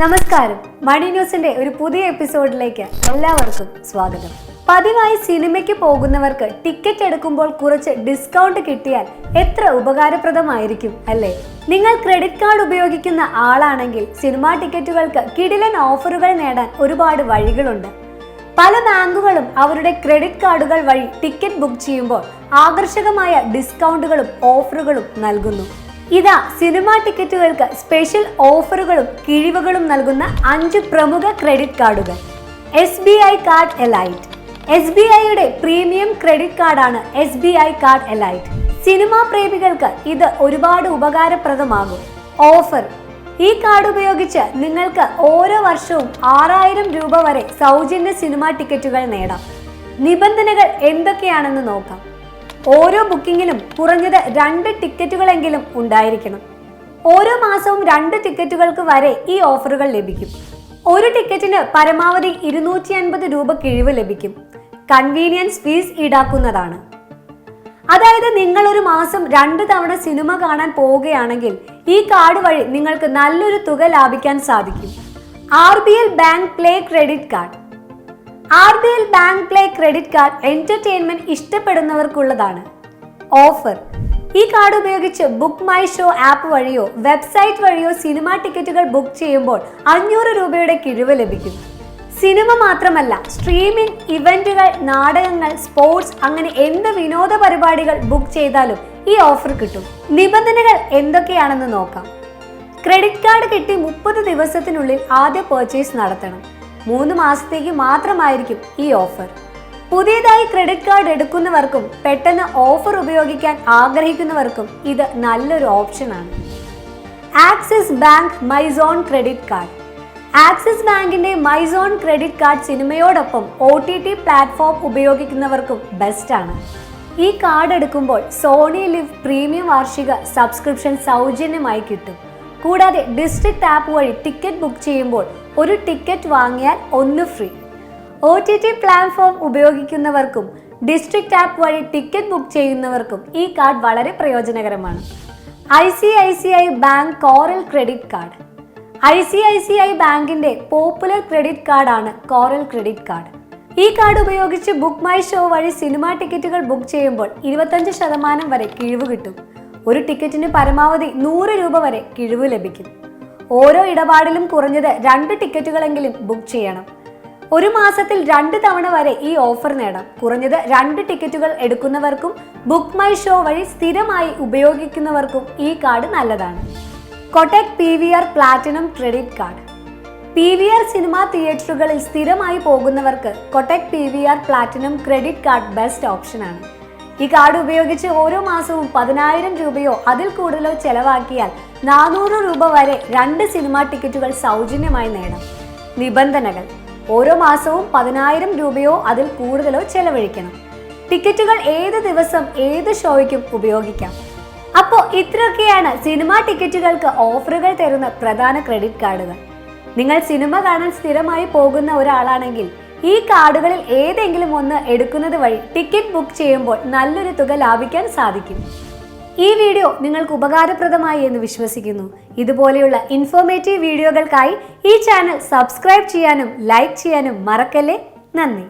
നമസ്കാരം. മണി ന്യൂസിന്റെ ഒരു പുതിയ എപ്പിസോഡിലേക്ക് എല്ലാവർക്കും സ്വാഗതം. പതിവായി സിനിമയ്ക്ക് പോകുന്നവർക്ക് ടിക്കറ്റ് എടുക്കുമ്പോൾ കുറച്ച് ഡിസ്കൗണ്ട് കിട്ടിയാൽ എത്ര ഉപകാരപ്രദമായിരിക്കും അല്ലേ? നിങ്ങൾ ക്രെഡിറ്റ് കാർഡ് ഉപയോഗിക്കുന്ന ആളാണെങ്കിൽ സിനിമാ ടിക്കറ്റുകൾക്ക് കിടിലൻ ഓഫറുകൾ നേടാൻ ഒരുപാട് വഴികളുണ്ട്. പല ബാങ്കുകളും അവരുടെ ക്രെഡിറ്റ് കാർഡുകൾ വഴി ടിക്കറ്റ് ബുക്ക് ചെയ്യുമ്പോൾ ആകർഷകമായ ഡിസ്കൗണ്ടുകളും ഓഫറുകളും നൽകുന്നു. ഇതാ സിനിമാ ടിക്കറ്റുകൾക്ക് സ്പെഷ്യൽ ഓഫറുകളും കിഴിവുകളും നൽകുന്ന അഞ്ച് പ്രമുഖ ക്രെഡിറ്റ് കാർഡുകൾ. S B I card elite. S B ഐയുടെ പ്രീമിയം ക്രെഡിറ്റ് കാർഡാണ് S B I card elite. Cinema പ്രേമികൾക്ക് ഇത് ഒരുപാട് ഉപകാരപ്രദമാകും. ഓഫർ. ഈ കാർഡ് ഉപയോഗിച്ച് നിങ്ങൾക്ക് ഓരോ വർഷവും ആറായിരം രൂപ വരെ സൗജന്യ സിനിമാ ടിക്കറ്റുകൾ നേടാം. നിബന്ധനകൾ എന്തൊക്കെയാണെന്ന് നോക്കാം. ഓരോ ബുക്കിങ്ങിലും കുറഞ്ഞത് രണ്ട് ടിക്കറ്റുകളെങ്കിലും ഉണ്ടായിരിക്കണം. ഓരോ മാസവും രണ്ട് ടിക്കറ്റുകൾക്ക് വരെ ഈ ഓഫറുകൾ ലഭിക്കും. ഒരു ടിക്കറ്റിന് പരമാവധി ഇരുന്നൂറ്റി അൻപത് രൂപ കിഴിവ് ലഭിക്കും. കൺവീനിയൻസ് ഫീസ് ഈടാക്കുന്നതാണ്. അതായത് നിങ്ങൾ ഒരു മാസം രണ്ട് തവണ സിനിമ കാണാൻ പോവുകയാണെങ്കിൽ ഈ കാർഡ് വഴി നിങ്ങൾക്ക് നല്ലൊരു തുക ലാഭിക്കാൻ സാധിക്കും. R B L bank play credit card. R B L bank play credit card entertainment ഇഷ്ടപ്പെടുന്നവർക്കുള്ളതാണ്. Offer. ഈ കാർഡ് ഉപയോഗിച്ച് ബുക്ക് മൈ ഷോ ആപ്പ് വഴിയോ വെബ്സൈറ്റ് വഴിയോ സിനിമ ടിക്കറ്റുകൾ ബുക്ക് ചെയ്യുമ്പോൾ അഞ്ഞൂറ് രൂപയുടെ കിഴിവ് ലഭിക്കും. സിനിമ മാത്രമല്ല സ്ട്രീമിംഗ് ഇവന്റുകൾ നാടകങ്ങൾ സ്പോർട്സ് അങ്ങനെ എന്ത് വിനോദ പരിപാടികൾ ബുക്ക് ചെയ്താലും ഈ ഓഫർ കിട്ടും. നിബന്ധനകൾ എന്തൊക്കെയാണെന്ന് നോക്കാം. ക്രെഡിറ്റ് കാർഡ് കിട്ടി മുപ്പത് ദിവസത്തിനുള്ളിൽ ആദ്യ പർച്ചേസ് നടത്തണം. മൂന്ന് മാസത്തേക്ക് മാത്രമായിരിക്കും ഈ ഓഫർ. പുതിയതായി ക്രെഡിറ്റ് കാർഡ് എടുക്കുന്നവർക്കും പെട്ടെന്ന് ഓഫർ ഉപയോഗിക്കാൻ ആഗ്രഹിക്കുന്നവർക്കും ഇത് നല്ലൊരു ഓപ്ഷനാണ്. Axis bank MyZone credit card. Axis ബാങ്കിന്റെ മൈസോൺ ക്രെഡിറ്റ് കാർഡ് സിനിമയോടൊപ്പം ഒ ടി ടി പ്ലാറ്റ്ഫോം ഉപയോഗിക്കുന്നവർക്കും ബെസ്റ്റ് ആണ് ഈ കാർഡ് എടുക്കുമ്പോൾ സോണി ലിവ് പ്രീമിയം വാർഷിക സബ്സ്ക്രിപ്ഷൻ സൗജന്യമായി കിട്ടും. കൂടാതെ ഡിസ്ട്രിക്ട് ആപ്പ് വഴി ടിക്കറ്റ് ബുക്ക് ചെയ്യുമ്പോൾ ഒരു ടിക്കറ്റ് വാങ്ങിയാൽ ഒന്ന് free O T T platform ഉപയോഗിക്കുന്നവർക്കും district app വഴി ടിക്കറ്റ് ബുക്ക് ചെയ്യുന്നവർക്കും ഈ കാർഡ് വളരെ പ്രയോജനകരമാണ്. I C I C I bank Coral credit card I C I C I ബാങ്കിന്റെ പോപ്പുലർ ക്രെഡിറ്റ് കാർഡാണ് കോറൽ ക്രെഡിറ്റ് കാർഡ് ഈ കാർഡ് ഉപയോഗിച്ച് ബുക്ക് മൈ ഷോ വഴി സിനിമാ ടിക്കറ്റുകൾ ബുക്ക് ചെയ്യുമ്പോൾ ഇരുപത്തഞ്ച് ശതമാനം വരെ കിഴിവ് കിട്ടും. ഒരു ടിക്കറ്റിന് പരമാവധി നൂറ് രൂപ വരെ കിഴിവ് ലഭിക്കും. ഓരോ ഇടപാടിലും കുറഞ്ഞത് രണ്ട് ടിക്കറ്റുകളെങ്കിലും ബുക്ക് ചെയ്യണം. ഒരു മാസത്തിൽ രണ്ട് തവണ വരെ ഈ ഓഫർ നേടാം. കുറഞ്ഞത് രണ്ട് ടിക്കറ്റുകൾ എടുക്കുന്നവർക്കും ബുക്ക് മൈ ഷോ വഴി സ്ഥിരമായി ഉപയോഗിക്കുന്നവർക്കും ഈ കാർഡ് നല്ലതാണ്. Kotak P V R platinum credit card. P V R cinema തിയേറ്ററുകളിൽ സ്ഥിരമായി പോകുന്നവർക്ക് Kotak P V R platinum credit card best ഓപ്ഷനാണ്. ഈ കാർഡ് ഉപയോഗിച്ച് ഓരോ മാസവും പതിനായിരം രൂപയോ അതിൽ കൂടുതലോ ചെലവാക്കിയാൽ നാനൂറ് രൂപ വരെ രണ്ട് സിനിമാ ടിക്കറ്റുകൾ സൗജന്യമായി നേടാം. നിബന്ധനകൾ. ഓരോ മാസവും പതിനായിരം രൂപയോ അതിൽ കൂടുതലോ ചെലവഴിക്കണം. ടിക്കറ്റുകൾ ഏത് ദിവസം ഏത് ഷോയ്ക്കും ഉപയോഗിക്കാം. അപ്പോൾ ഇത്രയൊക്കെയാണ് സിനിമാ ടിക്കറ്റുകൾക്ക് ഓഫറുകൾ തരുന്ന പ്രധാന ക്രെഡിറ്റ് കാർഡുകൾ. നിങ്ങൾ സിനിമ കാണാൻ സ്ഥിരമായി പോകുന്ന ഒരാളാണെങ്കിൽ ഈ കാർഡുകളിൽ ഏതെങ്കിലും ഒന്ന് എടുക്കുന്നത് വഴി ടിക്കറ്റ് ബുക്ക് ചെയ്യുമ്പോൾ നല്ലൊരു തുക ലാഭിക്കാൻ സാധിക്കും. ഈ വീഡിയോ നിങ്ങൾക്ക് ഉപകാരപ്രദമായി എന്ന് വിശ്വസിക്കുന്നു. ഇതുപോലെയുള്ള ഇൻഫോർമേറ്റീവ് വീഡിയോകൾക്കായി ഈ ചാനൽ സബ്സ്ക്രൈബ് ചെയ്യാനും ലൈക്ക് ചെയ്യാനും മറക്കല്ലേ? നന്ദി.